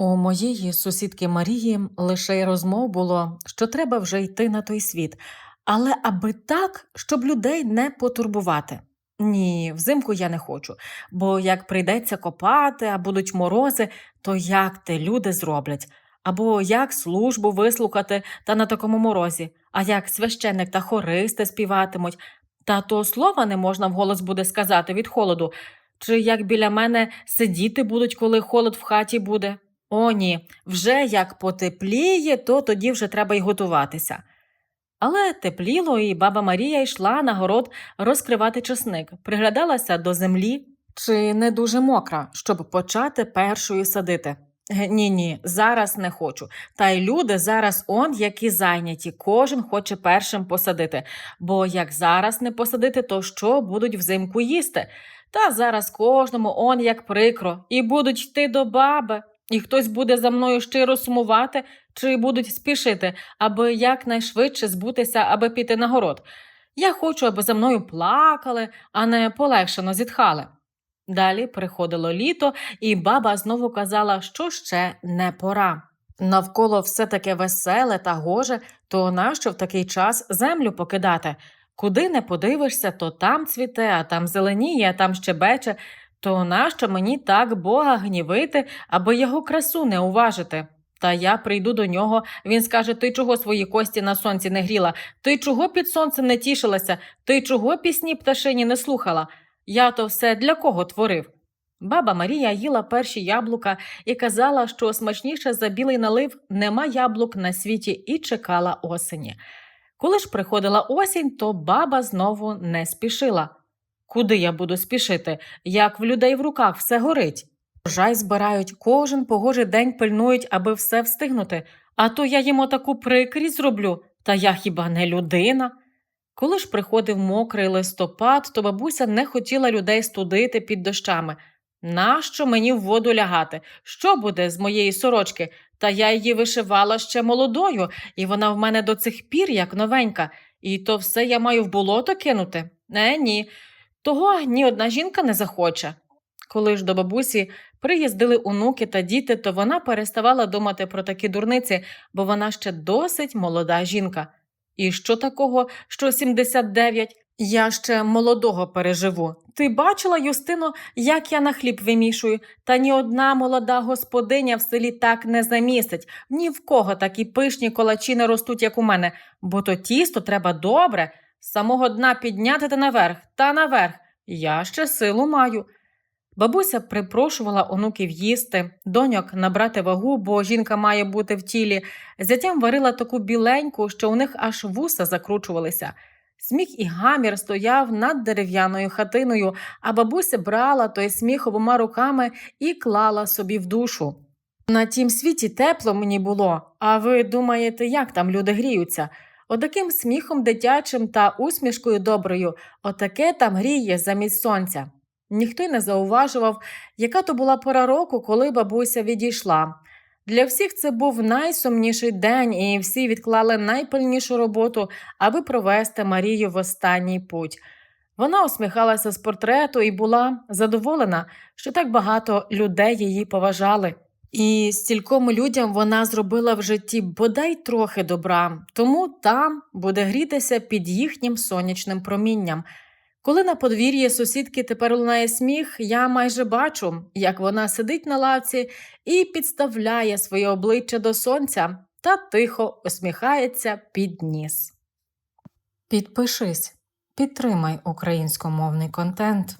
У моєї сусідки Марії лише й розмов було, що треба вже йти на той світ, але аби так, щоб людей не потурбувати. Ні, взимку я не хочу, бо як прийдеться копати, а будуть морози, то як те люди зроблять? Або як службу вислухати та на такому морозі, а як священник та хористи співатимуть, та то слова не можна вголос буде сказати від холоду, чи як біля мене сидіти будуть, коли холод в хаті буде. О, ні, вже як потепліє, то тоді вже треба й готуватися. Але тепліло, і баба Марія йшла на город розкривати чесник, приглядалася до землі, чи не дуже мокра, щоб почати першою садити. Ні, ні, зараз не хочу. Та й люди зараз он які зайняті, кожен хоче першим посадити. Бо як зараз не посадити, то що будуть взимку їсти? Та зараз кожному он як прикро, і будуть йти до баби, і хтось буде за мною щиро сумувати, чи будуть спішити, аби якнайшвидше збутися, аби піти на город. Я хочу, аби за мною плакали, а не полегшено зітхали. Далі приходило літо, і баба знову казала, що ще не пора. Навколо все таке веселе та гоже, то нащо в такий час землю покидати? Куди не подивишся, то там цвіте, а там зеленіє, а там щебече, то нащо мені так Бога гнівити, аби його красу не уважити? Та я прийду до нього, він скаже: Ти чого свої кості на сонці не гріла? Ти чого під сонцем не тішилася? Ти чого пісні пташині не слухала? Я то все для кого творив? Баба Марія їла перші яблука і казала, що смачніше за білий налив нема яблук на світі, і чекала осені. Коли ж приходила осінь, то баба знову не спішила. Куди я буду спішити, як в людей в руках все горить? Жай збирають, кожен погожий день пильнують, аби все встигнути, а то я їм отаку прикрість зроблю, та я хіба не людина? Коли ж приходив мокрий листопад, то бабуся не хотіла людей студити під дощами. Нащо мені в воду лягати? Що буде з моєї сорочки? Та я її вишивала ще молодою, і вона в мене до цих пір як новенька, і то все я маю в болото кинути? Е, ні. Того ні одна жінка не захоче. Коли ж до бабусі приїздили онуки та діти, то вона переставала думати про такі дурниці, бо вона ще досить молода жінка. І що такого, що 79? Я ще молодого переживу. Ти бачила, Юстино, як я на хліб вимішую, та ні одна молода господиня в селі так не замістить, ні в кого такі пишні колачі не ростуть, як у мене, бо то тісто треба добре, самого дна підняти та наверх, та наверх. Я ще силу маю. Бабуся припрошувала онуків їсти, доньок набрати вагу, бо жінка має бути в тілі. Зятям варила таку біленьку, що у них аж вуса закручувалися. Сміх і гамір стояв над дерев'яною хатиною, а бабуся брала той сміх обома руками і клала собі в душу. На тім світі тепло мені було, а ви думаєте, як там люди гріються? Отаким сміхом дитячим та усмішкою доброю, отаке там гріє замість сонця. Ніхто й не зауважував, яка то була пора року, коли бабуся відійшла. Для всіх це був найсумніший день, і всі відклали найпильнішу роботу, аби провести Марію в останній путь. Вона усміхалася з портрету і була задоволена, що так багато людей її поважали. І стільком людям вона зробила в житті бодай трохи добра, тому там буде грітися під їхнім сонячним промінням. Коли на подвір'ї сусідки тепер лунає сміх, я майже бачу, як вона сидить на лавці і підставляє своє обличчя до сонця та тихо усміхається під ніс. Підпишись, підтримай українськомовний контент.